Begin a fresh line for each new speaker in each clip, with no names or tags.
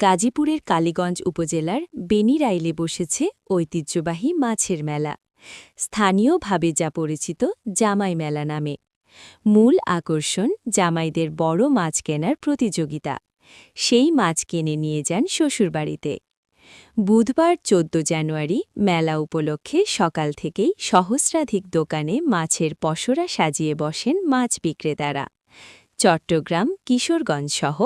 গাজীপুরের কালীগঞ্জ উপজেলার বেনিরাইলে বসেছে ঐতিহ্যবাহী মাছের মেলা। স্থানীয়ভাবে যা পরিচিত জামাই মেলা নামে। মূল আকর্ষণ জামাইদের বড় মাছ কেনার প্রতিযোগিতা। সেই মাছ কিনে নিয়ে যান শ্বশুরবাড়িতে। বুধবার ১৪ জানুয়ারি মেলা উপলক্ষে সকাল থেকেই সহস্রাধিক দোকানে মাছের পসরা সাজিয়ে বসেন মাছ বিক্রেতারা। চট্টগ্রাম, কিশোরগঞ্জ সহ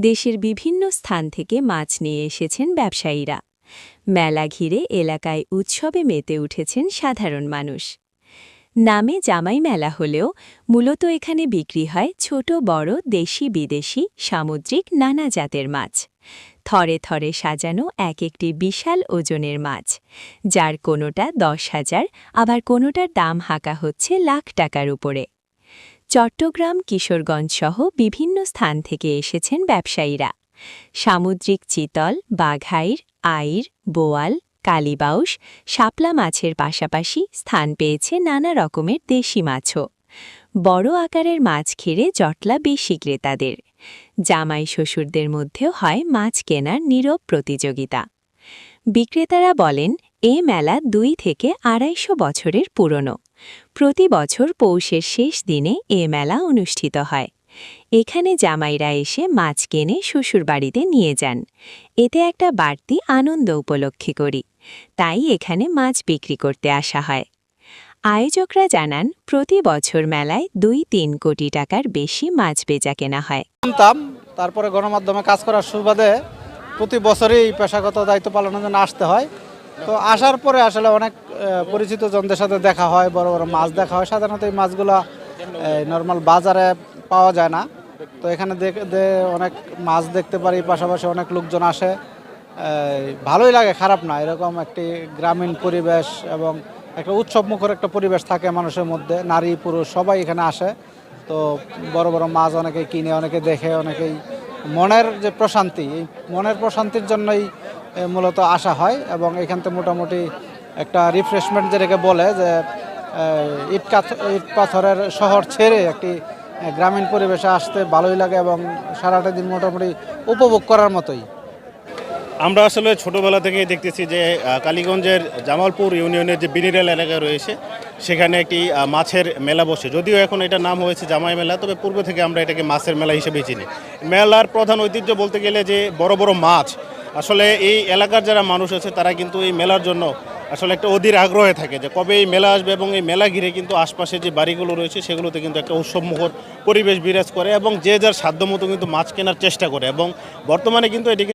দেশের বিভিন্ন স্থান থেকে মাছ নিয়ে এসেছেন ব্যবসায়ীরা। মেলা ঘিরে এলাকায় উৎসবে মেতে উঠেছেন সাধারণ মানুষ। নামে জামাই মেলা হলেও মূলত এখানে বিক্রি হয় ছোট, বড়, দেশি, বিদেশি, সামুদ্রিক নানা জাতের মাছ। থরে থরে সাজানো এক একটি বিশাল ওজনের মাছ, যার কোনোটা দশ হাজার, আবার কোনোটার দাম হাঁকা হচ্ছে লাখ টাকার উপরে। চট্টগ্রাম, কিশোরগঞ্জ সহ বিভিন্ন স্থান থেকে এসেছেন ব্যবসায়ীরা। সামুদ্রিক চিতল, বাঘাইর, আইর, বোয়াল কালিবাউস শাপলা মাছের পাশাপাশি স্থান পেয়েছে নানা রকমের দেশি মাছও। বড় আকারের মাছ ঘিরে জটলা বেশি ক্রেতাদের। জামাই শ্বশুরদের মধ্যেও হয় মাছ কেনার নীরব প্রতিযোগিতা। বিক্রেতারা বলেন, এ মেলা দুই থেকে আড়াইশো বছরের পুরনো। প্রতি বছর পৌষের শেষ দিনে এ মেলা অনুষ্ঠিত হয়। এখানে জামাইরা এসে মাছ কেনে শ্বশুরবাড়িতে নিয়ে যান। এতে একটা বাড়তি আনন্দ উপলক্ষে করি। তাই এখানে মাছ বিক্রি করতে আসা হয়। আয়োজকরা জানান, প্রতি বছর মেলায় দুই তিন কোটি টাকার বেশি মাছ বেচা কেনা হয়।
তারপরে গণমাধ্যমে কাজ করার সুবাদে প্রতি বছরই পেশাগত দায়িত্ব পালনের জন্য আসতে হয়। তো আসার পরে আসলে অনেক পরিচিত জনদের সাথে দেখা হয়, বড় বড় মাছ দেখা হয়। সাধারণত এই মাছগুলো নর্মাল বাজারে পাওয়া যায় না। তো এখানে অনেক মাছ দেখতে পারি, পাশাপাশি অনেক লোকজন আসে। ভালোই লাগে, খারাপ না। এরকম একটি গ্রামীণ পরিবেশ এবং একটা উৎসব মুখর একটা পরিবেশ থাকে মানুষের মধ্যে। নারী, পুরুষ, সবাই এখানে আসে। তো বড় বড় মাছ অনেকে কিনে, অনেকে দেখে, অনেকেই মনের যে প্রশান্তি মনের প্রশান্তির জন্যই মূলত আসা হয় এবং এখান থেকে মোটামুটি একটা রিফ্রেশমেন্ট যেটাকে বলে যে ইট ইট পাথরের শহর ছেড়ে একটি গ্রামীণ পরিবেশে আসতে ভালোই লাগে এবং সারাটা দিন মোটামুটি উপভোগ করার মতোই।
আমরা আসলে ছোটোবেলা থেকেই দেখতেছি যে কালীগঞ্জের জামালপুর ইউনিয়নের যে বিনিরাল এলাকা রয়েছে, সেখানে একটি মাছের মেলা বসে। যদিও এখন এটা নাম হয়েছে জামাই মেলা, তবে পূর্ব থেকে আমরা এটাকে মাছের মেলা হিসেবে চিনি। মেলার প্রধান ঐতিহ্য বলতে গেলে যে, বড় বড় মাছ আসলে এই এলাকার যারা মানুষ আছে, তারা কিন্তু এই মেলার জন্য আসলে একটা অধীর আগ্রহে থাকে যে কবে এই মেলা আসবে এবং এই মেলা ঘিরে কিন্তু আশপাশে যে বাড়িগুলো রয়েছে, সেগুলোতে কিন্তু একটা উৎসবমুখর পরিবেশ বিরাজ করে এবং যে যার সাধ্যমতো কিন্তু মাছ কেনার চেষ্টা করে এবং বর্তমানে কিন্তু এটিকে